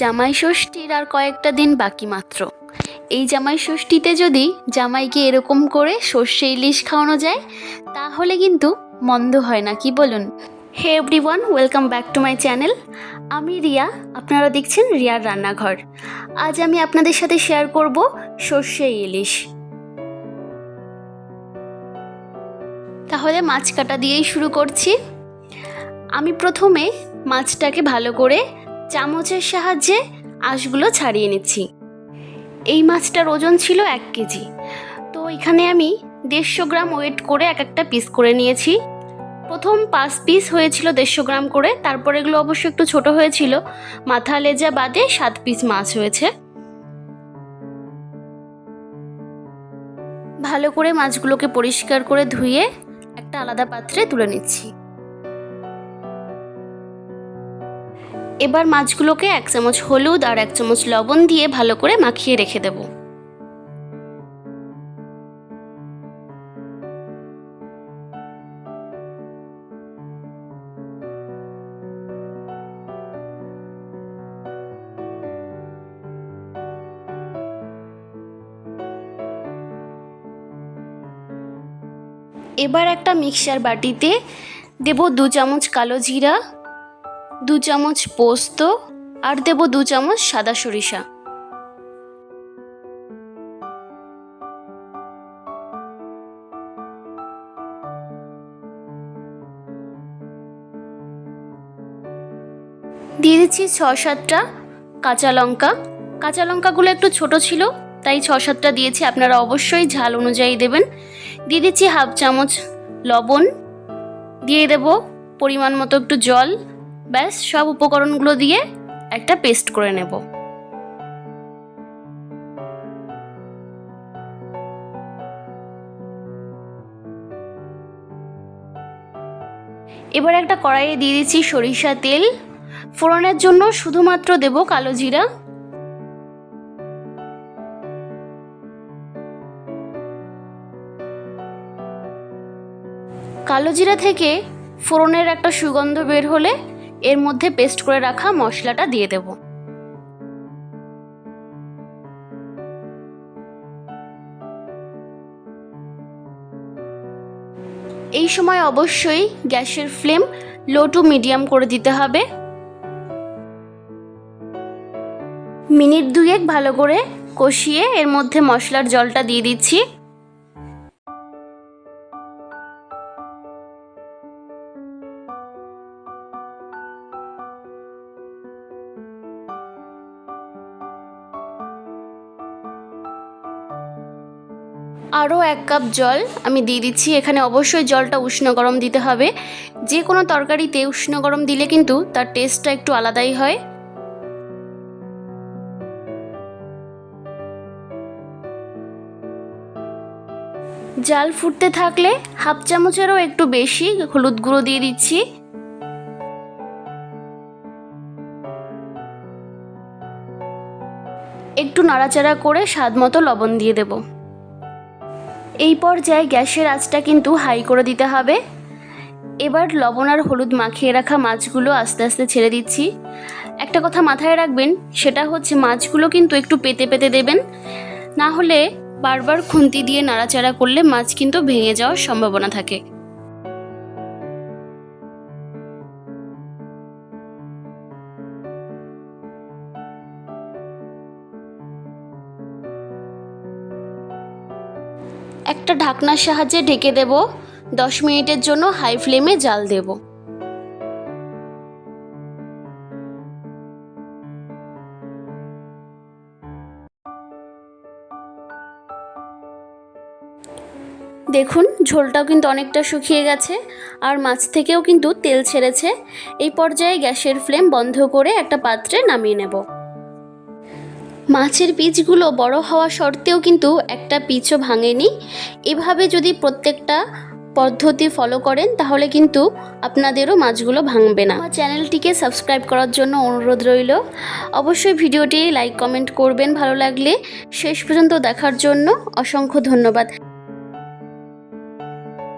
জামাই ষষ্ঠীর আর কয়েকটা দিন বাকি মাত্র। এই জামাই ষষ্ঠীতে যদি জামাইকে এরকম করে সর্ষে ইলিশ খাওয়ানো যায়, তাহলে কিন্তু মন্দ হয় না, কি বলুন? Hey everyone welcome back to my channel আমি রিয়া, আপনারা দেখছেন রিয়ার রান্নাঘর। আজ আমি আপনাদের সাথে শেয়ার করব সর্ষে ইলিশ। তাহলে মাছ কাটা দিয়েই শুরু করছি। আমি প্রথমে মাছটাকে ভালো করে চামচের সাহায্যে আঁশগুলো ছাড়িয়ে নিচ্ছি। এই মাছটার ওজন ছিল এক কেজি। তো এখানে আমি দেড়শো গ্রাম ওয়েট করে এক একটা পিস করে নিয়েছি। প্রথম পাঁচ পিস হয়েছিল দেড়শো গ্রাম করে, তারপর এগুলো অবশ্য একটু ছোট হয়েছিল। মাথা লেজা বাদে সাত পিস মাছ হয়েছে। ভালো করে মাছগুলোকে পরিষ্কার করে ধুয়ে একটা আলাদা পাত্রে তুলে নিচ্ছি। এবার মাছগুলোকে এক চামচ হলুদ আর এক চামচ লবণ দিয়ে ভালো করে মাখিয়ে রেখে দেব। এবার একটা মিক্সার বাটিতে দেব দু চামচ কালো জিরা দু চামচ পোস্ত আর দেব দু চামচ সাদা সরিষা। দিয়ে দিচ্ছি ছ সাতটা কাঁচা লঙ্কা। কাঁচা লঙ্কাগুলো একটু ছোট ছিল, তাই ছ সাতটা দিয়েছি। আপনারা অবশ্যই ঝাল অনুযায়ী দেবেন। দিয়ে দিচ্ছি হাফ চামচ লবণ। দিয়ে দেব পরিমাণ মতো একটু জল। ব্যাস, সব উপকরণগুলো দিয়ে একটা পেস্ট করে নেব। এবার একটা কড়াইয়ে দিয়ে দিচ্ছি সরিষা তেল। ফোড়নের জন্য শুধুমাত্র দেব কালো জিরা। কালো জিরা থেকে ফোড়নের একটা সুগন্ধ বের হলে এর মধ্যে পেস্ট করে রাখা মশলাটা দিয়ে দেব। এই সময় অবশ্যই গ্যাসের ফ্লেম লো টু মিডিয়াম করে দিতে হবে। মিনিট দুয়েক ভালো করে কষিয়ে এর মধ্যে মশলার জলটা দিয়ে দিচ্ছি। আরও এক কাপ জল আমি দিয়ে দিচ্ছি। এখানে অবশ্যই জলটা উষ্ণ গরম দিতে হবে। যে কোনো তরকারিতে উষ্ণ গরম দিলে কিন্তু তার টেস্টটা একটু আলাদাই হয়। জাল ফুটতে থাকলে হাফ চামচেরও একটু বেশি হলুদ গুঁড়ো দিয়ে দিচ্ছি। একটু নাড়াচাড়া করে স্বাদ মতো লবণ দিয়ে দেব। এই পর্যায়ে গ্যাসের আঁচটা কিন্তু হাই করে দিতে হবে। এবার লবণ আর হলুদ মাখিয়ে রাখা মাছগুলো আস্তে আস্তে ছেড়ে দিচ্ছি। একটা কথা মাথায় রাখবেন, সেটা হচ্ছে মাছগুলো কিন্তু একটু পেতে পেতে দেবেন। না হলে বারবার খুন্তি দিয়ে নাড়াচাড়া করলে মাছ কিন্তু ভেঙে যাওয়ার সম্ভাবনা থাকে। একটা ঢাকনার সাহায্যে ঢেকে দেব। দশ মিনিটের জন্য হাই ফ্লেমে জাল দেব। দেখুন, ঝোলটাও কিন্তু অনেকটা শুকিয়ে গেছে, আর মাছ থেকেও কিন্তু তেল ছেড়েছে। এই পর্যায়ে গ্যাসের ফ্লেম বন্ধ করে একটা পাত্রে নামিয়ে নেব। মাছের পিচগুলো বড় হওয়া সত্ত্বেও কিন্তু একটা পিচও ভাঙেনি। এভাবে যদি প্রত্যেকটা পদ্ধতি ফলো করেন, তাহলে কিন্তু আপনাদেরও মাছগুলো ভাঙবে না। আমার চ্যানেলটিকে সাবস্ক্রাইব করার জন্য অনুরোধ রইল। অবশ্যই ভিডিওটি লাইক কমেন্ট করবেন ভালো লাগলে। শেষ পর্যন্ত দেখার জন্য অসংখ্য ধন্যবাদ।